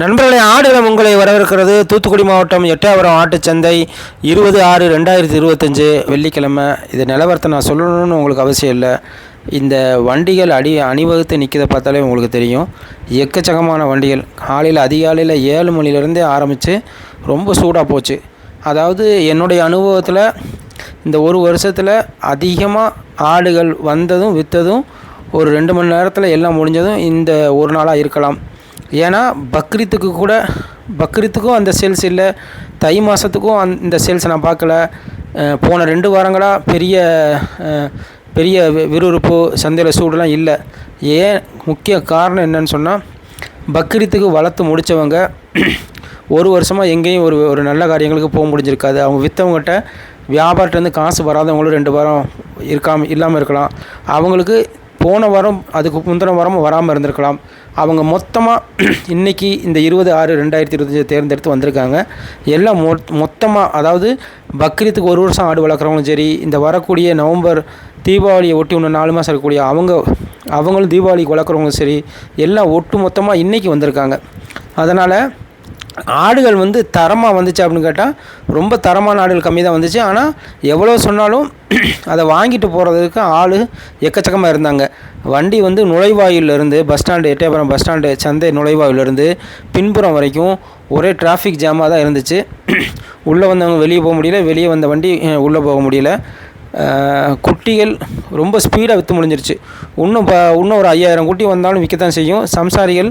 நண்பர்களே ஆடுகளம் உங்களை வரவேற்கிறது. தூத்துக்குடி மாவட்டம் எட்டயபுரம் ஆட்டுச்சந்தை இருபது ஆறு ரெண்டாயிரத்தி இருபத்தஞ்சு வெள்ளிக்கிழமை. இது நிலவரத்தை நான் சொல்லணும்னு உங்களுக்கு அவசியம் இல்லை. இந்த வண்டிகள் அடி அணிவகுத்து நிற்கிறத பார்த்தாலே உங்களுக்கு தெரியும். எக்கச்சக்கமான வண்டிகள். காலையில் அதிகாலையில் ஏழு மணிலேருந்தே ஆரம்பித்து ரொம்ப சூடாக போச்சு. அதாவது என்னுடைய அனுபவத்தில் இந்த ஒரு வருஷத்தில் அதிகமாக ஆடுகள் வந்ததும் விற்றதும் ஒரு ரெண்டு மணி நேரத்தில் எல்லாம் முடிஞ்சதும் இந்த ஒரு நாளாக இருக்கலாம். ஏன்னா பக்ரீத்துக்கு கூட பக்ரீத்துக்கும் அந்த சேல்ஸ் இல்லை. தை மாதத்துக்கும் அந் இந்த சேல்ஸ் நான் பார்க்கல. போன ரெண்டு வாரங்களாக பெரிய பெரிய விறுவிறுப்பு சந்தையில் சூடுலாம் இல்லை. ஏன் முக்கிய காரணம் என்னன்னு சொன்னால் பக்ரீத்துக்கு வளர்த்து முடித்தவங்க ஒரு வருஷமாக எங்கேயும் ஒரு ஒரு நல்ல காரியங்களுக்கு போக முடிஞ்சிருக்காது. அவங்க விற்றவங்ககிட்ட வியாபாரத்துலேருந்து காசு வராதவங்களும் ரெண்டு வாரம் இருக்காம இல்லாமல் இருக்கலாம். அவங்களுக்கு போன வாரம் அதுக்கு முந்தின வாரமும் வராமல் இருந்திருக்கலாம். அவங்க மொத்தமாக இன்றைக்கி இந்த இருபது ஆறு ரெண்டாயிரத்தி இருபத்தஞ்சி தேர்ந்தெடுத்து வந்திருக்காங்க. எல்லாம் மொ மொத்தமாக அதாவது பக்ரீத்துக்கு ஒரு வருஷம் ஆடு வளர்க்குறவங்களும் சரி இந்த வரக்கூடிய நவம்பர் தீபாவளியை ஒட்டி இன்னும் நாலு மாதம் இருக்கக்கூடிய அவங்க அவங்களும் தீபாவளிக்கு வளர்க்குறவங்களும் சரி எல்லாம் ஒட்டு மொத்தமாக இன்றைக்கி வந்திருக்காங்க. அதனால் ஆடுகள் வந்து தரமாக வந்துச்சு அப்படின்னு கேட்டால் ரொம்ப தரமான ஆடுகள் கம்மி தான் வந்துச்சு. ஆனால் எவ்வளோ சொன்னாலும் அதை வாங்கிட்டு போகிறதுக்கு ஆள் எக்கச்சக்கமாக இருந்தாங்க. வண்டி வந்து நுழைவாயிலிருந்து bus stand Ettayapuram bus stand சந்தை நுழைவாயிலிருந்து பின்புறம் வரைக்கும் ஒரே டிராஃபிக் ஜாமாக தான் இருந்துச்சு. உள்ளே வந்தவங்க வெளியே போக முடியல வெளியே வந்த வண்டி உள்ளே போக முடியல. குட்டிகள் ரொம்ப ஸ்பீடாக விற்று முடிஞ்சிருச்சு. இன்னும் இப்போ இன்னும் ஒரு ஐயாயிரம் குட்டி வந்தாலும் விற்கத்தான் செய்யும். சம்சாரிகள்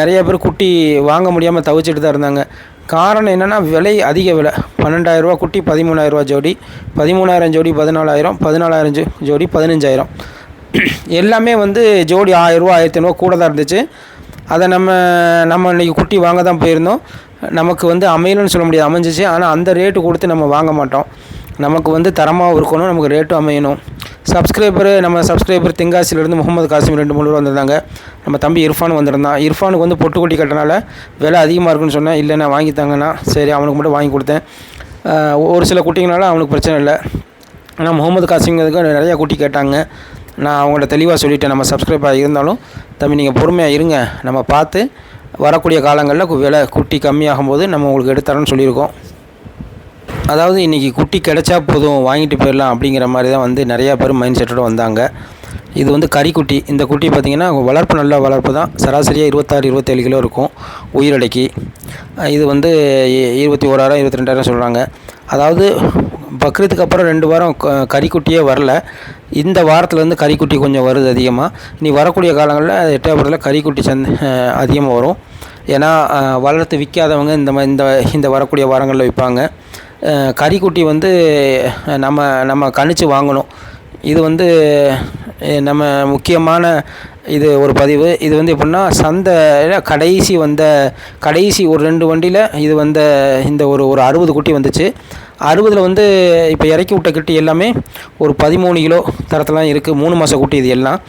நிறைய பேர் குட்டி வாங்க முடியாமல் தவிச்சிட்டு தான் இருந்தாங்க. காரணம் என்னென்னா விலை அதிக விலை. பன்னெண்டாயிரரூவா குட்டி பதிமூணாயிரரூவா ஜோடி. பதிமூணாயிரம் ஜோடி பதினாலாயிரம். பதினாலாயிரம் ஜோடி பதினஞ்சாயிரம். எல்லாமே வந்து ஜோடி ஆயிரரூவா ஆயிரத்தி ஐநூறுவா கூட தான் இருந்துச்சு. அதை நம்ம நம்ம இன்றைக்கி குட்டி வாங்க தான் போயிருந்தோம். நமக்கு வந்து அமையலன்னு சொல்ல முடியாது. அமைஞ்சிச்சு. ஆனால் அந்த ரேட்டு கொடுத்து நம்ம வாங்க மாட்டோம். நமக்கு வந்து தரமாகவும் இருக்கணும் நமக்கு ரேட்டும் அமையணும். சப்ஸ்கிரைபரு நம்ம சப்ஸ்கிரைபர் தென்காசியிலேருந்து முகமது காசிம் ரெண்டு மூணு பேர் வந்திருந்தாங்க. நம்ம தம்பி இர்ஃபான் வந்திருந்தான். இர்ஃபானுக்கு வந்து பொட்டு கொட்டி கட்டினால விலை அதிகமாக இருக்குன்னு சொன்னேன். இல்லை நான் வாங்கித்தாங்கண்ணா சரி அவனுக்கு மட்டும் வாங்கி கொடுத்தேன். ஒரு சில குட்டிங்கனால அவனுக்கு பிரச்சனை இல்லை. ஆனால் முகமது காசிங்கிறதுக்கு நிறையா குட்டி கேட்டாங்க. நான் அவங்கள்ட்ட தெளிவாக சொல்லிட்டேன். நம்ம சப்ஸ்கிரைபர் இருந்தாலும் தம்பி நீங்கள் பொறுமையாக இருங்க. நம்ம பார்த்து வரக்கூடிய காலங்களில் விலை குட்டி கம்மியாகும் போது நம்ம உங்களுக்கு எடுத்துறோன்னு சொல்லியிருக்கோம். அதாவது இன்றைக்கி குட்டி கிடைச்சா போதும் வாங்கிட்டு போயிடலாம் அப்படிங்கிற மாதிரி தான் வந்து நிறையா பேர் மைண்ட் செட்டோடு வந்தாங்க. இது வந்து கறிக்குட்டி இந்த குட்டி பார்த்திங்கன்னா வளர்ப்பு நல்ல வளர்ப்பு தான். சராசரியாக இருபத்தாறு இருபத்தேழு கிலோ இருக்கும் உயிரடைக்கு. இது வந்து இருபத்தி ஓராயிரம் இருபத்தி ரெண்டாயிரம் சொல்கிறாங்க அதாவது பக்ரீத்துக்கு அப்புறம் ரெண்டு வாரம் க- கறிக்குட்டியே வரல. இந்த வாரத்தில் வந்து கறிக்குட்டி கொஞ்சம் வருது அதிகமாக இனி வரக்கூடிய காலங்களில் எட்டாபுரத்தில் கறிக்குட்டி சந்த் அதிகமாக வரும். ஏன்னா வளர்த்து விற்காதவங்க இந்த இந்த இந்த வரக்கூடிய வாரங்களில் விற்பாங்க கறிக்குட்டி வந்து நம்ம நம்ம கணிச்சு வாங்கணும். இது வந்து நம்ம முக்கியமான இது ஒரு பதிவு. இது வந்து எப்படின்னா சந்தையில் கடைசி வந்த கடைசி ஒரு ரெண்டு வண்டியில் இது வந்த இந்த ஒரு ஒரு அறுபது குட்டி வந்துச்சு. அறுபதில் வந்து இப்போ இறக்கி விட்ட குட்டி எல்லாமே ஒரு பதிமூணு கிலோ தரத்துலாம் இருக்குது மூணு மாத குட்டி இது எல்லாம்.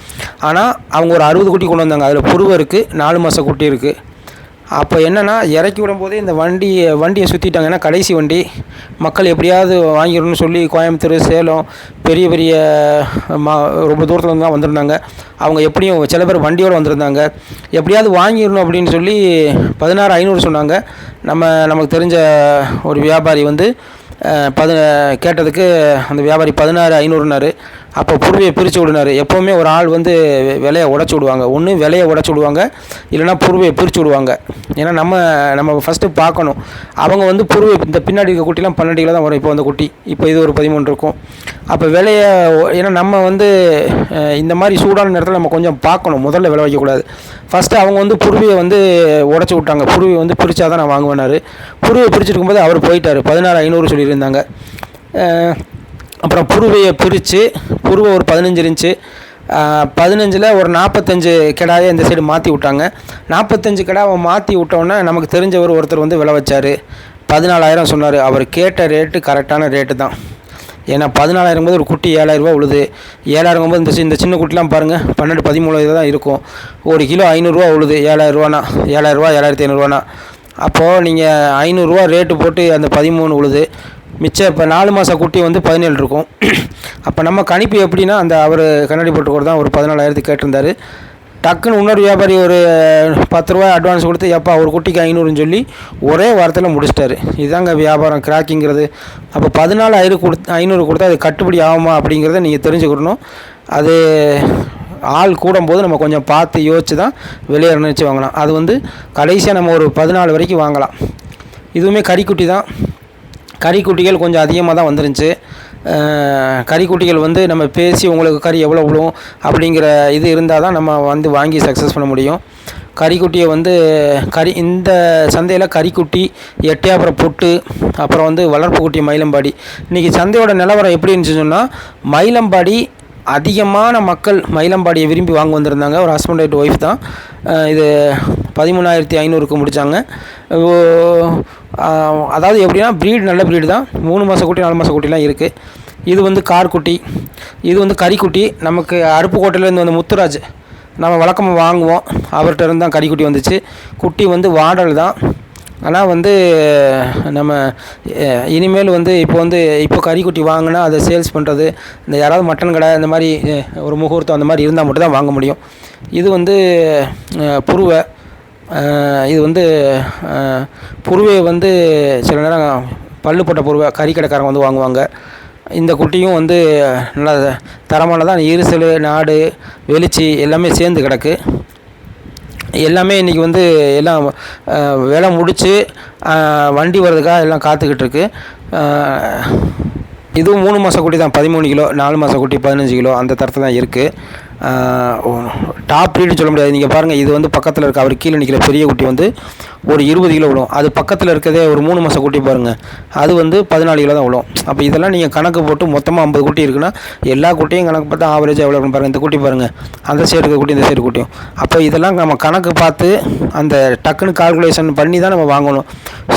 ஆனால் அவங்க ஒரு அறுபது குட்டி கொண்டு வந்தாங்க. அதில் புருவை இருக்குது நாலு மாத குட்டி இருக்குது அப்போ என்னென்னா இறக்கி விடும்போதே இந்த வண்டி வண்டியை சுற்றிட்டாங்க ஏன்னா கடைசி வண்டி. மக்கள் எப்படியாவது வாங்கிடணும்னு சொல்லி கோயம்புத்தூர் சேலம் பெரிய பெரிய மா ரொம்ப தூரத்தில் தான் வந்திருந்தாங்க. அவங்க எப்படியும் சில பேர் வண்டியோடு வந்திருந்தாங்க. எப்படியாவது வாங்கிடணும் அப்படின்னு சொல்லி பதினாறு ஐநூறு சொன்னாங்க. நம்ம நமக்கு தெரிஞ்ச ஒரு வியாபாரி வந்து பதி கேட்டதுக்கு அந்த வியாபாரி பதினாறு ஐநூறுனாரு. அப்போ புருவையை பிரித்து விடுனாரு. எப்போவுமே ஒரு ஆள் வந்து விலையை உடச்சி விடுவாங்க. ஒன்று விலையை உடச்சி விடுவாங்க. இல்லைன்னா புருவையை பிரித்து விடுவாங்க. ஏன்னா நம்ம நம்ம ஃபஸ்ட்டு பார்க்கணும். அவங்க வந்து புருவை இந்த பின்னாடி இருக்க குட்டிலாம் பன்னெண்டு கிலோ தான் வரும். இப்போ அந்த குட்டி. இப்போ இது ஒரு பதிமூணு இருக்கும். அப்போ விலையை ஏன்னா நம்ம வந்து இந்த மாதிரி சூடான நேரத்தில் நம்ம கொஞ்சம் பார்க்கணும். முதல்ல விலை வைக்கக்கூடாது. ஃபஸ்ட்டு அவங்க வந்து புருவியை வந்து உடச்சி விட்டாங்க. புருவியை வந்து பிரித்தா தான் நான் வாங்குவேனாரு புருவியை பிரிச்சுட்டு அவர் போயிட்டார். பதினாறு ஐநூறு சொல்லியிருந்தாங்க. அப்புறம் புருவையை பிரித்து புருவை ஒரு பதினஞ்சு இருந்துச்சு. பதினஞ்சில் ஒரு நாற்பத்தஞ்சு கிடாயை இந்த சைடு மாற்றி விட்டாங்க. நாற்பத்தஞ்சு கிடாவை மாற்றி விட்டோன்னே நமக்கு தெரிஞ்சவர் ஒருத்தர் வந்து விளை வச்சார். பதினாலாயிரம் சொன்னார். அவர் கேட்ட ரேட்டு கரெக்டான ரேட்டு தான். ஏன்னா பதினாலாயிரம் போது ஒரு குட்டி ஏழாயிரரூபா உழுது ஏழாயிரம் போது இந்த இந்த சின்ன குட்டிலாம் பாருங்கள் பன்னெண்டு பதிமூணு இது தான் இருக்கும். ஒரு கிலோ ஐநூறுரூவா உழுது ஏழாயிரரூவானா ஏழாயிரரூவா ஏழாயிரத்தி ஐநூறுரூவானா அப்போது நீங்கள் ஐநூறுரூவா ரேட்டு போட்டு அந்த பதிமூணு உழுது மிச்சம் இப்போ நாலு மாத குட்டி வந்து பதினேழு இருக்கும். அப்போ நம்ம கணிப்பு எப்படின்னா அந்த அவர் கண்ணாடி போட்டுக்கூட தான் ஒரு பதினாலாயிரத்து கேட்டிருந்தார். டக்குன்னு இன்னொரு வியாபாரி ஒரு பத்து ரூபாய் அட்வான்ஸ் கொடுத்து எப்பா ஒரு குட்டிக்கு ஐநூறுன்னு சொல்லி ஒரே வாரத்தில் முடிச்சிட்டாரு. இதுதாங்க வியாபாரம் கிராக்கிங்கிறது அப்போ பதினாலு ஐநூறு கொடுத்து ஐநூறு கொடுத்தா அது கட்டுப்படி ஆகுமா அப்படிங்கிறத நீங்கள் தெரிஞ்சுக்கிடணும் அது ஆள் கூடும்போது நம்ம கொஞ்சம் பார்த்து யோசிச்சு தான் வெளியே நினச்சி வாங்கலாம். அது வந்து கடைசியாக நம்ம ஒரு பதினாலு வரைக்கும் வாங்கலாம். இதுவுமே கறிக்குட்டி தான். கறிக்குட்டிகள் கொஞ்சம் அதிகமாக தான் வந்துருந்துச்சு. கறிக்குட்டிகள் வந்து நம்ம பேசி உங்களுக்கு கறி எவ்வளோ விழும் அப்படிங்கிற இது இருந்தால் தான் நம்ம வந்து வாங்கி சக்ஸஸ் பண்ண முடியும். கறிக்குட்டியை வந்து கறி இந்த சந்தையில் கறிக்குட்டி எட்டையாபுரம் பொட்டு அப்புறம் வந்து வளர்ப்பு குட்டி மயிலம்பாடி. இன்றைக்கி சந்தையோட நிலவரம் எப்படி இருந்துச்சு சொன்னால் மயிலம்பாடி அதிகமான மக்கள் மயிலம்பாடியை விரும்பி வாங்க வந்திருந்தாங்க. ஒரு ஹஸ்பண்ட் அண்ட் ஒய்ஃப் தான். இது பதிமூணாயிரத்தி ஐநூறுக்கு முடித்தாங்க அதாவது எப்படின்னா ப்ரீட் நல்ல ப்ரீடு தான். மூணு மாத குட்டி நாலு மாத குட்டிலாம் இருக்குது இது வந்து கார் குட்டி. இது வந்து கறிக்குட்டி நமக்கு அருப்புக்கோட்டையிலேருந்து வந்த முத்துராஜ் நம்ம வழக்கமாக வாங்குவோம். அவர்கிட்ட இருந்து தான் கறிக்குட்டி வந்துச்சு. குட்டி வந்து வாடல் தான். ஆனால் வந்து நம்ம இனிமேல் வந்து இப்போ வந்து இப்போ கறிக்குட்டி வாங்கினா அதை சேல்ஸ் பண்ணுறது இந்த யாராவது மட்டன் கடை இந்த மாதிரி ஒரு முகூர்த்தம் அந்த மாதிரி இருந்தால் மட்டும் தான் வாங்க முடியும். இது வந்து புருவை இது வந்து புருவையை வந்து சில நேரம் பல்லு போட்ட புருவை கறி கடைக்காரங்க வந்து வாங்குவாங்க. இந்த குட்டியும் வந்து நல்லா தரமானதான் இருசல் நாடு வெளிச்சி எல்லாமே சேர்ந்து கிடக்கு. எல்லாமே இன்றைக்கி வந்து எல்லாம் வேலை முடித்து வண்டி வர்றதுக்காக எல்லாம் காத்துக்கிட்டு இருக்கு. இதுவும் மூணு மாத குட்டி தான். பதிமூணு கிலோ நாலு மாத குட்டி பதினஞ்சு கிலோ அந்த தரத்தை தான் இருக்குது டாப் ப்ரீடு சொல்ல முடியாது. நீங்கள் பாருங்கள் இது வந்து பக்கத்தில் இருக்க அவர் கீழே நிற்கிற பெரிய குட்டி வந்து ஒரு இருபது கிலோ விடும் அது பக்கத்தில் இருக்கிறதே ஒரு மூணு மாதம் குட்டி பாருங்கள் அது வந்து பதினாலு கிலோ தான் விடும் அப்போ இதெல்லாம் நீங்கள் கணக்கு போட்டு மொத்தமாக ஐம்பது குட்டி இருக்குன்னா எல்லா குட்டியும் கணக்கு பார்த்தா ஆவரேஜ் எவ்வளோ இருக்குன்னு பாருங்கள் இந்த குட்டி பாருங்கள் அந்த சைடு இருக்க குட்டி இந்த சைடு குட்டியும். அப்போ இதெல்லாம் நம்ம கணக்கு பார்த்து அந்த டக்குன்னு கால்குலேஷன் பண்ணி தான் நம்ம வாங்கணும்.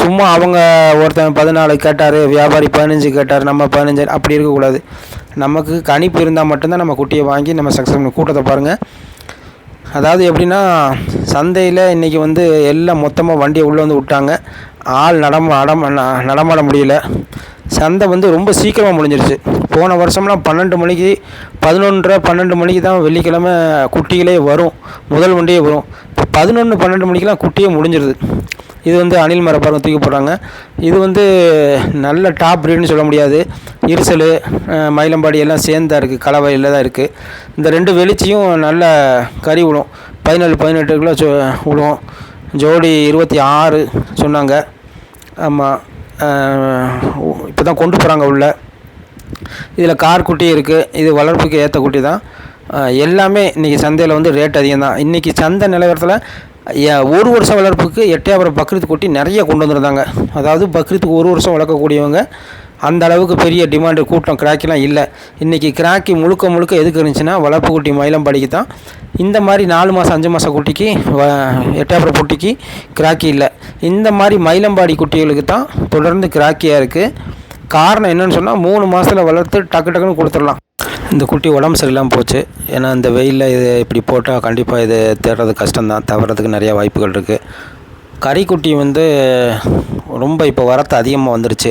சும்மா அவங்க ஒருத்தன் பதினாலு கேட்டார் வியாபாரி பதினஞ்சு கேட்டார் நம்ம பதினஞ்சு அப்படி இருக்கக்கூடாது. நமக்கு கணிப்பு இருந்தால் மட்டும்தான் நம்ம குட்டியை வாங்கி நம்ம சக்ஸஸ் பண்ண கூட்டத்தை பாருங்கள் அதாவது எப்படின்னா சந்தையில் இன்றைக்கி வந்து எல்லாம் மொத்தமாக வண்டியை உள்ளே வந்து விட்டாங்க. ஆள் நடம அடம் ந- நடமாட முடியல. சந்தை வந்து ரொம்ப சீக்கிரமாக முடிஞ்சிருச்சு. போன வருஷம்லாம் பன்னெண்டு மணிக்கு பதினொன்றரை பன்னெண்டு மணிக்கு தான் வெள்ளிக்கிழமை குட்டிகளே வரும். முதல் வண்டியே வரும். பதினொன்று பன்னெண்டு மணிக்கெலாம் குட்டியே முடிஞ்சிருது. இது வந்து அணில் மர பாருங்க தூக்கி போடுறாங்க இது வந்து நல்ல டாப் ப்ரீடுன்னு சொல்ல முடியாது. இருசல் மயிலம்பாடி எல்லாம் சேர்ந்தா இருக்குது கலவையில் தான் இருக்குது இந்த ரெண்டு வெளிச்சியும் நல்ல கறி விடும் பதினேழு பதினெட்டு கிலோ விடும் ஜோடி இருபத்தி ஆறு சொன்னாங்க. ஆமாம் இப்போ தான் கொண்டு போகிறாங்க உள்ள. இதில் கார் குட்டி இருக்குது இது வளர்ப்புக்கு ஏற்ற குட்டி தான். எல்லாமே இன்றைக்கி சந்தையில் வந்து ரேட் அதிகம் தான் இன்றைக்கி சந்தை நிலவரத்தில் ஏ- ஒரு வருஷம் வளர்ப்புக்கு எட்டையாபுரம் பக்ரீத் குட்டி நிறைய கொண்டு வந்திருந்தாங்க. அதாவது பக்ரீத்துக்கு ஒரு வருஷம் வளர்க்கக்கூடியவங்க அந்த அளவுக்கு பெரிய டிமாண்டு கூட்டம் கிராக்கெலாம் இல்லை. இன்றைக்கி கிராக்கி முழுக்க முழுக்க எதுக்கு இருந்துச்சுன்னா வளர்ப்பு குட்டி மயிலம்பாடிக்கு தான். இந்த மாதிரி நாலு மாதம் அஞ்சு மாதம் குட்டிக்கு வ எட்டாபுரம் குட்டிக்கு கிராக்கி இல்லை. இந்த மாதிரி மயிலம்பாடி குட்டிகளுக்கு தான் தொடர்ந்து கிராக்கியாக இருக்குது காரணம் என்னன்னு சொன்னால் மூணு மாதத்தில் வளர்த்து டக்கு டக்குன்னு கொடுத்துடலாம். இந்த குட்டி உடம்பு சரியில்லாமல் போச்சு. ஏன்னா இந்த வெயிலில் இது இப்படி போட்டால் கண்டிப்பாக இது தேடுறது கஷ்டம்தான். தவறதுக்கு நிறையா வாய்ப்புகள் இருக்குது கறிக்குட்டி வந்து ரொம்ப இப்போ வரத்து அதிகமாக வந்துருச்சு.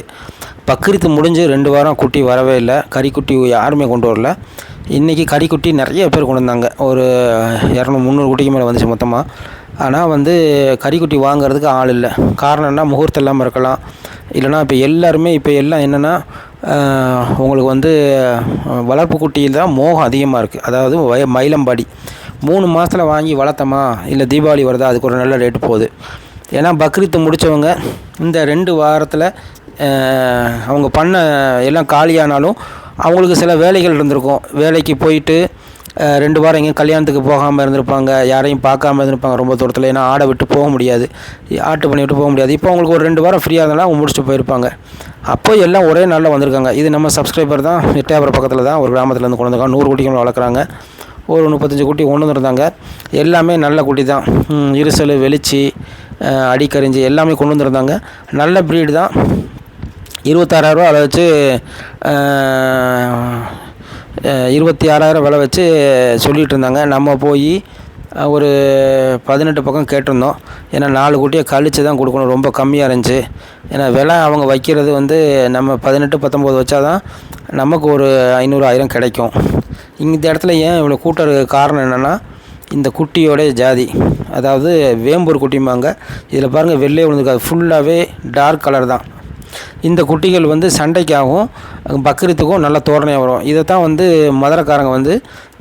பக்கிரித்து முடிஞ்சு ரெண்டு வாரம் குட்டி வரவே இல்லை. கறிக்குட்டி யாருமே கொண்டு வரல. இன்றைக்கி கறிக்குட்டி நிறைய பேர் கொண்டு வந்தாங்க. ஒரு இரநூறு முந்நூறு குட்டிக்கு மேலே வந்துச்சு மொத்தமாக ஆனால் வந்து கறிக்குட்டி வாங்குறதுக்கு ஆள் இல்லை. காரணம் என்ன? முகூர்த்தம் இல்லாமல் இருக்கலாம். இல்லைனா இப்போ எல்லாருமே இப்போ எல்லாம் என்னென்னா உங்களுக்கு வந்து வளர்ப்பு குட்டியில் தான் மோகம் அதிகமாக இருக்குது அதாவது வய மயிலம்பாடி. மூணு மாதத்தில் வாங்கி வளர்த்தோமா? இல்லை தீபாவளி வருதா? அதுக்கு ஒரு நல்ல ரேட்டு போகுது. ஏன்னா பக்ரீத்து முடித்தவங்க இந்த ரெண்டு வாரத்தில் அவங்க பண்ண எல்லாம் காலியானாலும் அவங்களுக்கு சில வேலைகள் இருந்திருக்கும். வேலைக்கு போயிட்டு ரெண்டு வாரம் எங்கேயும் கல்யாணத்துக்கு போகாமல் இருந்திருப்பாங்க யாரையும் பார்க்காம இருந்திருப்பாங்க ரொம்ப தூரத்தில். ஏன்னா ஆடை விட்டு போக முடியாது. ஆட்டு பண்ணி விட்டு போக முடியாது. இப்போ அவங்களுக்கு ஒரு ரெண்டு வாரம் ஃப்ரீயாக இருந்தாலும் அவங்க முடிச்சுட்டு போயிருப்பாங்க. அப்போ எல்லாம் ஒரே நாளில் வந்திருக்காங்க. இது நம்ம சப்ஸ்கிரைபர் தான் எட்டயபுரம் பக்கத்தில் தான் ஒரு கிராமத்துலேருந்து கொண்டு வந்திருக்காங்க. நூறு குட்டிகளும் வளர்க்குறாங்க. ஒரு முப்பத்தஞ்சு குட்டி கொண்டு வந்திருந்தாங்க. எல்லாமே நல்ல குட்டி தான். இருசல் வெளிச்சி அடிக்கரிஞ்சி எல்லாமே கொண்டு வந்திருந்தாங்க. நல்ல ப்ரீடு தான். இருபத்தாறாயிரரூவா அதை வச்சு இருபத்தி ஆறாயிரம் விலை வச்சு சொல்லிகிட்டு இருந்தாங்க. நம்ம போய் ஒரு பதினெட்டு பக்கம் கேட்டிருந்தோம். ஏன்னா நாலு குட்டியை கழித்து தான் கொடுக்கணும். ரொம்ப கம்மியாக இருந்துச்சு. ஏன்னா விலை அவங்க வைக்கிறது வந்து நம்ம பதினெட்டு பத்தொம்போது வச்சா தான் நமக்கு ஒரு ஐநூறு ஆயிரம் கிடைக்கும் இந்த இடத்துல ஏன் இவ்வளோ கூட்டம் காரணம் என்னென்னா இந்த குட்டியோட ஜாதி. அதாவது வேம்பூர் குட்டிம்பாங்க. இதில் பாருங்கள் வெள்ளை விழுந்துருக்காது. ஃபுல்லாகவே டார்க் கலர் தான். இந்த குட்டிகள் வந்து சண்டைக்காகவும் பக்ரீத்துக்கும் நல்ல தோரணையாக வரும். இதை தான் வந்து மதுரக்காரங்க வந்து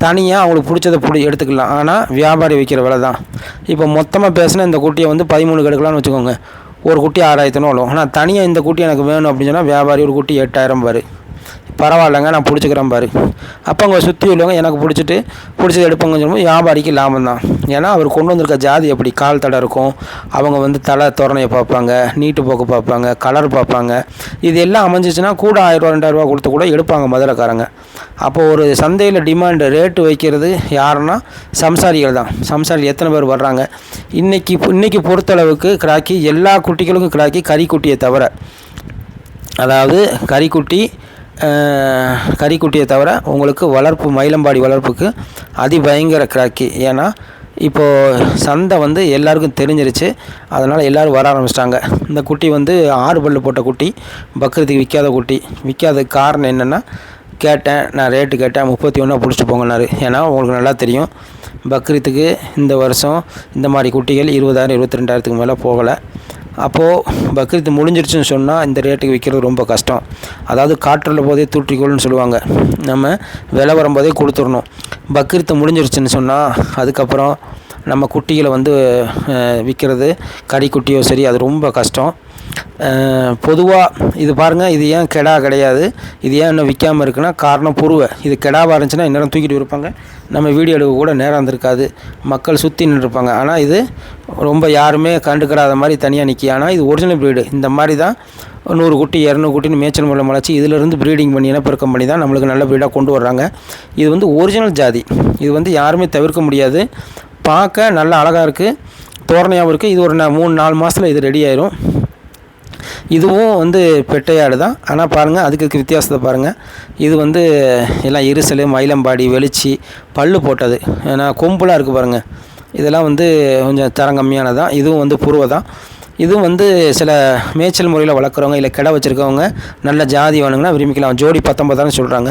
தனியாக அவங்களுக்கு பிடிச்சதை பிடி எடுத்துக்கலாம். ஆனால் வியாபாரி விற்கிற விலை தான். இப்போ மொத்தமாக பேசினா இந்த குட்டியை வந்து பதிமூணு எடுக்கலாம்னு வச்சுக்கோங்க. ஒரு குட்டி ஆறாயிரத்துன்னு வரும். ஆனால் தனியாக இந்த குட்டி எனக்கு வேணும் அப்படின்னு சொன்னால் வியாபாரி ஒரு குட்டி எட்டாயிரம் பாரு. பரவாயில்லைங்க நான் பிடிச்சிக்கிறேன் பாரு. அப்போ அவங்க சுற்றி உள்ளவங்க எனக்கு பிடிச்சிட்டு பிடிச்சது எடுப்பாங்கன்னு சொல்லும்போது வியாபாரிக்கு லாபம் தான். ஏன்னா அவர் கொண்டு வந்திருக்க ஜாதி எப்படி? கால் தடை இருக்கும் அவங்க வந்து தலை தோரணையை பார்ப்பாங்க நீட்டு போக்கு பார்ப்பாங்க கலர் பார்ப்பாங்க. இது எல்லாம் அமைஞ்சிச்சுன்னா கூட ஆயிரரூவா ரெண்டாயிரரூவா கொடுத்து கூட எடுப்பாங்க மதுரைக்காரங்க அப்போ ஒரு சந்தையில் டிமாண்டு ரேட்டு வைக்கிறது யாருன்னா சம்சாரிகள் தான். சம்சாரி எத்தனை பேர் வர்றாங்க? இன்றைக்கி இன்றைக்கி பொறுத்தளவுக்கு கிராக்கி எல்லா குட்டிகளுக்கும் கிராக்கி கறிக்குட்டியை தவிர அதாவது கறிக்குட்டி கறிக்குட்டியை தவிர உங்களுக்கு வளர்ப்பு மயிலம்பாடி வளர்ப்புக்கு அதிபயங்கர கிராக்கி ஏன்னா இப்போது சந்தை வந்து எல்லாருக்கும் தெரிஞ்சிருச்சு. அதனால் எல்லோரும் வர ஆரம்பிச்சிட்டாங்க. இந்த குட்டி வந்து ஆறு பல்லு போட்ட குட்டி பக்ரீத்துக்கு விற்காத குட்டி. விற்காததுக்கு காரணம் என்னென்னா கேட்டேன் நான் ரேட்டு கேட்டேன் முப்பத்தி ஒன்றா பிடிச்சிட்டு போங்கன்னாரு. ஏன்னா உங்களுக்கு நல்லா தெரியும். பக்ரீத்துக்கு இந்த வருஷம் இந்த மாதிரி குட்டிகள் இருபதாயிரம் இருபத்தி ரெண்டாயிரத்துக்கு மேலே போகலை. அப்போது பக்ரீத் முடிஞ்சிருச்சுன்னு சொன்னால் இந்த ரேட்டுக்கு விற்கிறது ரொம்ப கஷ்டம். அதாவது காற்றில் போதே தூற்றிக்கொள்னு சொல்லுவாங்க. நம்ம விலை வரும்போதே கொடுத்துடணும். பக்ரீத் முடிஞ்சிருச்சுன்னு சொன்னால் அதுக்கப்புறம் நம்ம குட்டிகளை வந்து விற்கிறது கறிக்குட்டியோ சரி அது ரொம்ப கஷ்டம். பொதுவாக இது பாருங்கள் இது ஏன் கெடா கிடையாது? இது ஏன் இன்னும் விற்காமல் இருக்குன்னா காரணம் புருவை. இது கெடாவாக இருந்துச்சுன்னா இந்நேரம் தூக்கிட்டு இருப்பாங்க. நம்ம வீடியோ எடுக்க கூட நேரம் இருந்திருக்காது. மக்கள் சுற்றி நின்றுருப்பாங்க. ஆனால் இது ரொம்ப யாருமே கண்டுக்கிடாத மாதிரி தனியாக நிற்கி ஆனால் இது ஒரிஜினல் ப்ரீடு இந்த மாதிரி தான் நூறு குட்டி இரநூறு குட்டின்னு மேய்ச்சல் மூலம் முளைச்சி இதிலிருந்து ப்ரீடிங் பண்ணி இனப்பெருக்கம் பண்ணி தான் நம்மளுக்கு நல்ல ப்ரீடாக கொண்டு வர்றாங்க. இது வந்து ஒரிஜினல் ஜாதி. இது வந்து யாருமே தவிர்க்க முடியாது. பார்க்க நல்ல அழகாக இருக்குது தோரணையாகவும் இருக்குது இது ஒரு மூணு நாலு மாதத்தில் இது ரெடி ஆயிரும். இதுவும் வந்து பெட்டையாடு தான். ஆனால் பாருங்கள் அதுக்கு வித்தியாசத்தை பாருங்கள் இது வந்து எல்லாம் இருசல் மயிலம்பாடி வெளிச்சி பல்லு போட்டது. ஏன்னா கொம்புலாம் இருக்குது பாருங்கள் இதெல்லாம் வந்து கொஞ்சம் தரம் கம்மியானது. தான் இதுவும் வந்து புருவை தான். இதுவும் வந்து சில மேய்ச்சல் முறையில் வளர்க்குறவங்க இல்லை கிடா வச்சுருக்கவங்க நல்ல ஜாதி வேணுங்கன்னா விரும்பிக்கலாம். ஜோடி பத்தொம்பதான்னு சொல்கிறாங்க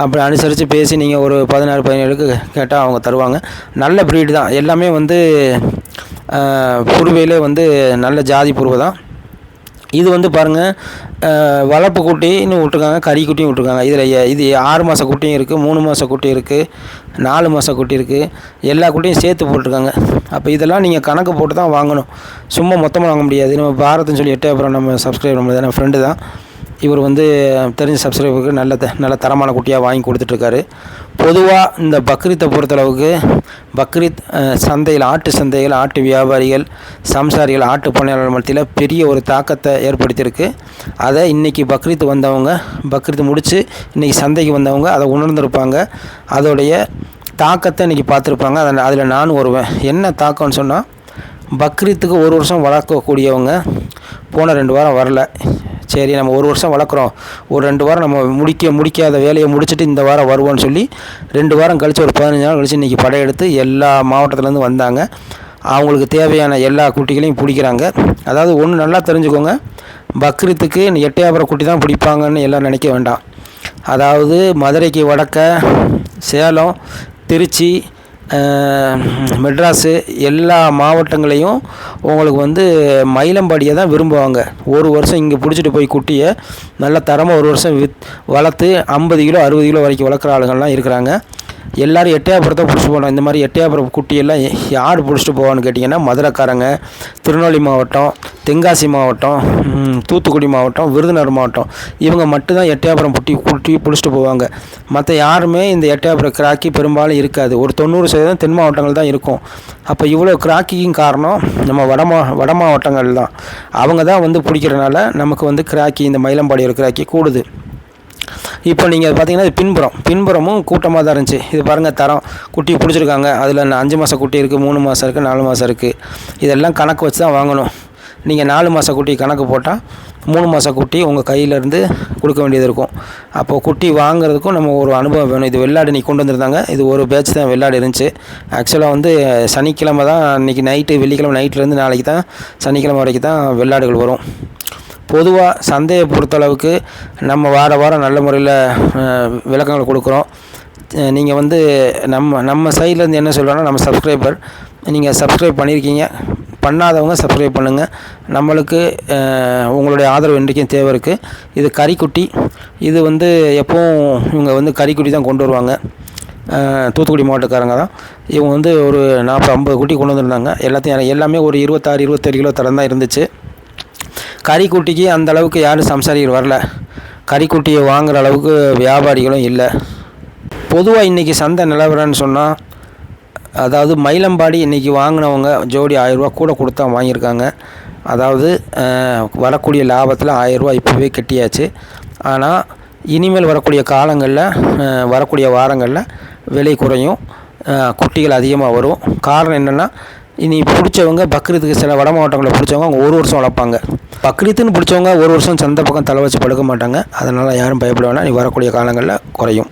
அப்படி அனுசரித்து பேசி நீங்கள் ஒரு பதினாறு பதினேழுக்கு கேட்டால் அவங்க தருவாங்க. நல்ல ப்ரீடு தான். எல்லாமே வந்து புருவையிலே வந்து நல்ல ஜாதி புருவை தான். இது வந்து பாருங்கள் வளர்ப்பு குட்டின்னு விட்ருக்காங்க கறி குட்டியும் விட்ருக்காங்க இதில் இது ஆறு மாத குட்டியும் இருக்குது மூணு மாத குட்டி இருக்குது நாலு மாத குட்டி இருக்குது எல்லா குட்டியும் சேர்த்து போட்டிருக்காங்க. அப்போ இதெல்லாம் நீங்கள் கணக்கு போட்டு தான் வாங்கணும். சும்மா மொத்தமாக வாங்க முடியாது. நம்ம பாரத்னு சொல்லி எட்டு அப்புறம் நம்ம சப்ஸ்கிரைப் பண்ண நம்ம ஃப்ரெண்டு தான். இவர் வந்து தெரிஞ்ச சப்ஸ்கிரைபருக்கு நல்ல த- நல்ல தரமான குட்டியாக வாங்கி கொடுத்துட்ருக்காரு பொதுவாக இந்த பக்ரீத்தை பொறுத்தளவுக்கு பக்ரீத் சந்தையில் ஆட்டு சந்தைகள் ஆட்டு வியாபாரிகள் சம்சாரிகள் ஆட்டு பணியாளர்கள் மத்தியில் பெரிய ஒரு தாக்கத்தை ஏற்படுத்தியிருக்கு. அதை இன்றைக்கி பக்ரீத் வந்தவங்க பக்ரீத் முடித்து இன்றைக்கி சந்தைக்கு வந்தவங்க அதை உணர்ந்திருப்பாங்க. அதோடைய தாக்கத்தை இன்றைக்கி பார்த்துருப்பாங்க. அதில் அதில் நானும் வருவேன். என்ன தாக்கம்னு சொன்னால் பக்ரீத்துக்கு ஒரு வருஷம் வளர்க்கக்கூடியவங்க போன ரெண்டு வாரம் வரல. சரி நம்ம ஒரு வருஷம் வளர்க்குறோம். ஒரு ரெண்டு வாரம் நம்ம முடிக்க முடிக்காத வேலையை முடிச்சுட்டு இந்த வாரம் வருவோம்னு சொல்லி ரெண்டு வாரம் கழித்து ஒரு பதினஞ்சு நாள் கழித்து இன்றைக்கி படையெடுத்து எல்லா மாவட்டத்துலேருந்து வந்தாங்க. அவங்களுக்கு தேவையான எல்லா குட்டிகளையும் பிடிக்கிறாங்க. அதாவது ஒன்று நல்லா தெரிஞ்சுக்கோங்க. பக்ரீத்துக்கு எட்டையாபுரம் குட்டி தான் பிடிப்பாங்கன்னு எல்லாம் நினைக்க வேண்டாம். அதாவது மதுரைக்கு வடக்க சேலம் திருச்சி மெட்ராஸு எல்லா மாவட்டங்களையும் உங்களுக்கு வந்து மயிலம்பாடியை தான் விரும்புவாங்க. ஒரு வருஷம் இங்கே பிடிச்சிட்டு போய் குட்டியை நல்ல தரமாக ஒரு வருஷம் வித் வளர்த்து ஐம்பது கிலோ அறுபது கிலோ வரைக்கும் வளர்க்குற ஆளுங்கள்லாம் இருக்கிறாங்க. எல்லோரும் எட்டையாபுரத்தை பிடிச்சிட்டு போகணும். இந்த மாதிரி எட்டையாபுரம் குட்டியெல்லாம் யார் பிடிச்சிட்டு போவான்னு கேட்டிங்கன்னா மதுரைக்காரங்க திருநெல்வேலி மாவட்டம் தென்காசி மாவட்டம் தூத்துக்குடி மாவட்டம் விருதுநகர் மாவட்டம் இவங்க மட்டும்தான் எட்டையாபுரம் குட்டி குட்டி பிடிச்சிட்டு போவாங்க. மற்ற யாருமே இந்த எட்டையாபுரம் கிராக்கி பெரும்பாலும் இருக்காது. ஒரு தொண்ணூறு சதவீதம் தென் மாவட்டங்கள் தான் இருக்கும். அப்போ இவ்வளோ கிராக்கிக்கும் காரணம் நம்ம வட மா வட மாவட்டங்கள் தான் அவங்க தான் வந்து பிடிக்கிறனால நமக்கு வந்து கிராக்கி இந்த மயிலம்பாடி ஒரு கிராக்கி கூடுது. இப்போ நீங்கள் பார்த்தீங்கன்னா இது பின்புறம். பின்புறமும் கூட்டமாக தான் இருந்துச்சு. இது பாருங்கள் தரம். குட்டி பிடிச்சிருக்காங்க. அதில் அஞ்சு மாத குட்டி இருக்குது மூணு மாதம் இருக்குது நாலு மாதம் இருக்குது இதெல்லாம் கணக்கு வச்சு தான் வாங்கணும். நீங்கள் நாலு மாத குட்டி கணக்கு போட்டால் மூணு மாத குட்டி உங்கள் கையிலேருந்து கொடுக்க வேண்டியது இருக்கும். அப்போது குட்டி வாங்குறதுக்கும் நம்ம ஒரு அனுபவம் வேணும். இது வெள்ளாடு நீ கொண்டு வந்திருந்தாங்க. இது ஒரு பேட்ச் தான் வெள்ளாடு இருந்துச்சு. ஆக்சுவலாக வந்து சனிக்கிழமை தான் இன்றைக்கி நைட்டு வெள்ளிக்கிழமை நைட்லேருந்து நாளைக்கு தான் சனிக்கிழமை வரைக்கும் தான் வெள்ளாடுகள் வரும். பொதுவாக சந்தையை பொறுத்தளவுக்கு நம்ம வார வாரம் நல்ல முறையில் விளக்கங்கள் கொடுக்குறோம். நீங்கள் வந்து நம்ம நம்ம சைட்லேருந்து என்ன சொல்கிறோன்னா நம்ம சப்ஸ்கிரைபர் நீங்கள் சப்ஸ்கிரைப் பண்ணியிருக்கீங்க பண்ணாதவங்க சப்ஸ்கிரைப் பண்ணுங்கள் நம்மளுக்கு உங்களுடைய ஆதரவு இன்றைக்கும் தேவை இருக்குது இது கறிக்குட்டி. இது வந்து எப்பவும் இவங்க வந்து கறிக்குட்டி தான் கொண்டு வருவாங்க. தூத்துக்குடி மாவட்டக்காரங்க தான். இவங்க வந்து ஒரு நாற்பது ஐம்பது குட்டி கொண்டு வந்திருந்தாங்க. எல்லாத்தையும் எல்லாமே ஒரு இருபத்தாறு இருபத்தேழு கிலோ தரம் தான் இருந்துச்சு. கறிக்குட்டிக்கு அந்த அளவுக்கு யாரும் சம்சாரிகள் வரல. கறிக்குட்டியை வாங்குற அளவுக்கு வியாபாரிகளும் இல்லை. பொதுவாக இன்றைக்கி சந்தை நிலவரன்னு சொன்னால் அதாவது மயிலம்பாடி இன்றைக்கி வாங்கினவங்க ஜோடி ஆயிரரூவா கூட கொடுத்தா வாங்கியிருக்காங்க. அதாவது வரக்கூடிய லாபத்தில் ஆயிரரூவா இப்போவே கட்டியாச்சு. ஆனால் இனிமேல் வரக்கூடிய காலங்களில் வரக்கூடிய வாரங்களில் விலை குறையும். குட்டிகள் அதிகமாக வரும். காரணம் என்னென்னா இனி பிடிச்சவங்க பக்ரீத்துக்கு சில வட மாவட்டங்களில் பிடிச்சவங்க அவங்க ஒரு வருஷம் வளர்ப்பாங்க. பக்ரீத்துன்னு பிடிச்சவங்க ஒரு வருஷம் சந்த பக்கம் தலை வச்சு படுக்க மாட்டாங்க. அதனால் யாரும் பயப்பட வேணாம். நீ வரக்கூடிய காலங்களில் குறையும்.